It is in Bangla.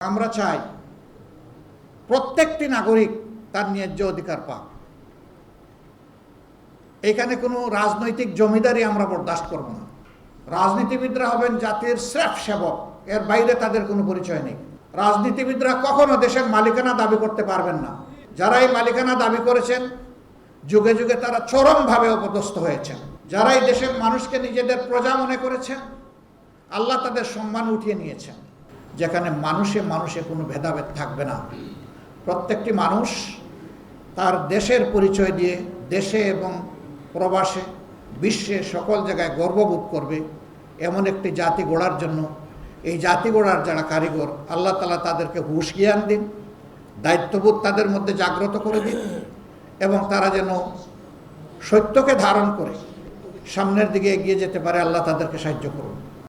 আমরা চাই প্রত্যেকটি নাগরিক তার ন্যায্য অধিকার পাক। এখানে কোনো রাজনৈতিক জমিদারি আমরা বরদাস্ত করব না। রাজনীতিবিদরা হবেন জাতির স্রেফ সেবক, এর বাইরে তাদের কোনো পরিচয় নেই। রাজনীতিবিদরা কখনো দেশের মালিকানা দাবি করতে পারবেন না। যারা এই মালিকানা দাবি করেছেন, যুগে যুগে তারা চরমভাবে অপদস্থ হয়েছেন। যারা এই দেশের মানুষকে নিজেদের প্রজা মনে করেছেন, আল্লাহ তাদের সম্মান উঠিয়ে নিয়েছেন। যেখানে মানুষে মানুষে কোনো ভেদাভেদ থাকবে না। প্রত্যেকটি মানুষ তার দেশের পরিচয় দিয়ে দেশে এবং প্রবাসে বিশ্বে সকল জায়গায় গর্ববোধ করবে এমন একটি জাতি গড়ার জন্য। এই জাতি গড়ার যারা কারিগর, আল্লাহ তালা তাদেরকে হুশ জ্ঞান দিন, দায়িত্ববোধ তাদের মধ্যে জাগ্রত করে দিন এবং তারা যেন সত্যকে ধারণ করে। সামনের দিকে এগিয়ে যেতে পারে, আল্লাহ তাদেরকে সাহায্য করুন।